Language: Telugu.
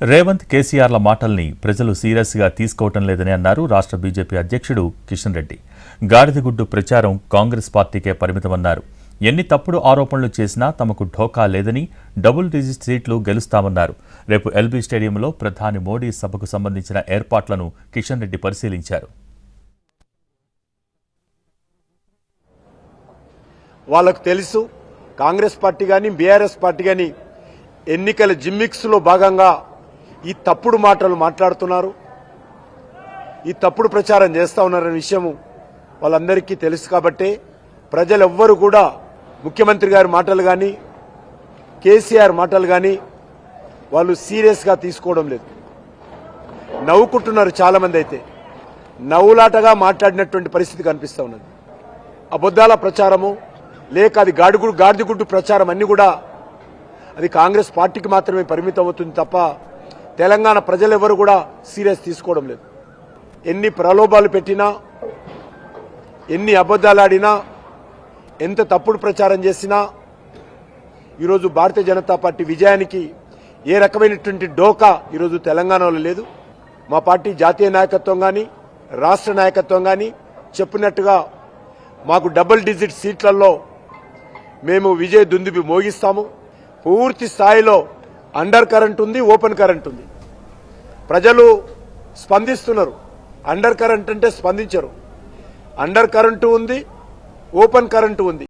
రేవంత్ కేసీఆర్ల మాటల్ని ప్రజలు సీరియస్గా తీసుకోవటం లేదని అన్నారు రాష్ట్ర బీజేపీ అధ్యక్షుడు కిషన్ రెడ్డి. గాడిదగుడ్డు ప్రచారం కాంగ్రెస్ పార్టీకే పరిమితమన్నారు. ఎన్ని తప్పుడు ఆరోపణలు చేసినా తమకు ఢోకా లేదని డబుల్ డిజిట్ సీట్లు గెలుస్తామన్నారు. రేపు ఎల్బీ స్టేడియంలో ప్రధాని మోడీ సభకు సంబంధించిన ఏర్పాట్లను కిషన్ రెడ్డి పరిశీలించారు. వాళ్ళకు తెలుసు కాంగ్రెస్ పార్టీ కానీ బీఆర్ఎస్ పార్టీ కానీ ఎన్నికల జిమ్మిక్స్లో భాగంగా ఈ తప్పుడు మాటలు మాట్లాడుతున్నారు. ఈ తప్పుడు ప్రచారం చేస్తూ ఉన్నారనే విషయము వాళ్ళందరికీ తెలుసు కాబట్టే ప్రజలెవ్వరూ కూడా ముఖ్యమంత్రి గారి మాటలు కానీ కేసీఆర్ మాటలు కానీ వాళ్ళు సీరియస్గా తీసుకోవడం లేదు. నవ్వుకుంటున్నారు చాలామంది అయితే. నవ్వులాటగా మాట్లాడినటువంటి పరిస్థితి కనిపిస్తూ ఉన్నది. అబద్ధాల ప్రచారము లేక అది గాడిగుడు గాడిదిగుడ్డు ప్రచారం అన్ని కూడా అది కాంగ్రెస్ పార్టీకి మాత్రమే పరిమితం అవుతుంది తప్ప తెలంగాణ ప్రజలెవరు కూడా సీరియస్ తీసుకోవడం లేదు. ఎన్ని ప్రలోభాలు పెట్టినా ఎన్ని అబద్ధాలు ఆడినా ఎంత తప్పుడు ప్రచారం చేసినా ఈరోజు భారతీయ జనతా పార్టీ విజయానికి ఏ రకమైనటువంటి డోకా ఈరోజు తెలంగాణలో లేదు. మా పార్టీ జాతీయ నాయకత్వం కానీ రాష్ట్ర నాయకత్వం కానీ చెప్పినట్టుగా మాకు డబుల్ డిజిట్ సీట్లలో మేము విజయ దుందుబి మోగిస్తాము. పూర్తి స్థాయిలో అండర్ కరెంట్ ఉంది ఓపెన్ కరెంట్ ఉంది. ప్రజలు స్పందిస్తున్నారు. అండర్ కరెంట్ అంటే స్పందించరు. అండర్ కరెంటు ఉంది ఓపెన్ కరెంటు ఉంది.